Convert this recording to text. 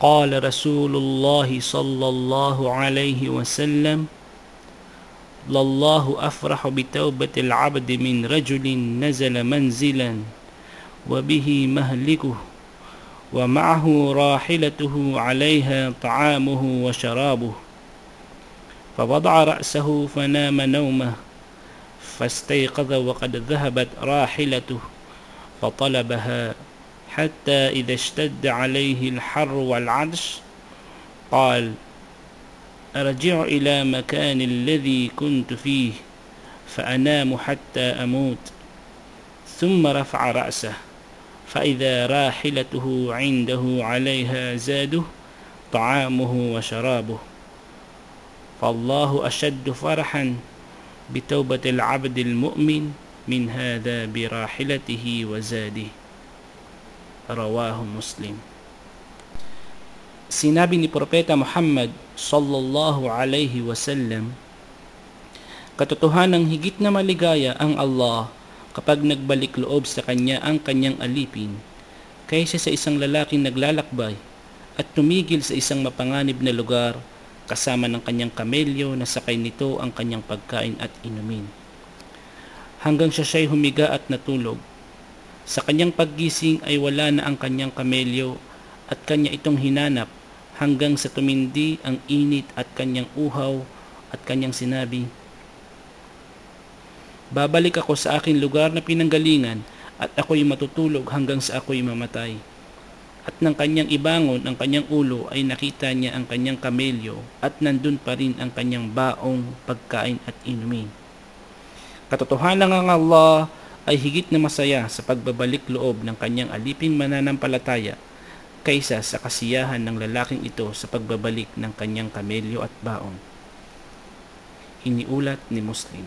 قال رسول الله صلى الله عليه وسلم لله أفرح بتوبة العبد من رجل نزل منزلا وبه مهلكه ومعه راحلته عليها طعامه وشرابه فوضع رأسه فنام نومه فاستيقظ وقد ذهبت راحلته فطلبها حتى إذا اشتد عليه الحر والعطش قال أرجع إلى مكان الذي كنت فيه فأنام حتى أموت. ثم رفع رأسه فإذا راحلته عنده عليها زاده طعامه وشرابه. فالله أشد فرحا بتوبة العبد المؤمن من هذا براحلته وزاده. rawahu muslim sinabi ni Propeta Muhammad sallallahu alaihi wasallam, Katotohanan higit na maligaya ang Allah kapag nagbalik loob sa kanya ang kanyang alipin kaysa sa isang lalaking naglalakbay at tumigil sa isang mapanganib na lugar kasama ng kanyang kamelyo na sakay nito ang kanyang pagkain at inumin. Hanggang siya siya'y humiga at natulog sa kanyang paggising ay wala na ang kanyang kamelyo at kanya itong hinanap hanggang sa tumindi ang init at kanyang uhaw at kanyang sinabi, Babalik ako sa aking lugar na pinanggalingan at ako'y matutulog hanggang sa ako'y mamatay. At nang kanyang ibangon ang kanyang ulo ay nakita niya ang kanyang kamelyo at nandun pa rin ang kanyang baong pagkain at inumin. Katotohanan ng Allah ay higit na masaya sa pagbabalik loob ng kanyang aliping mananampalataya kaysa sa kasiyahan ng lalaking ito sa pagbabalik ng kanyang kamelyo at baong. Iniulat ni Muslim.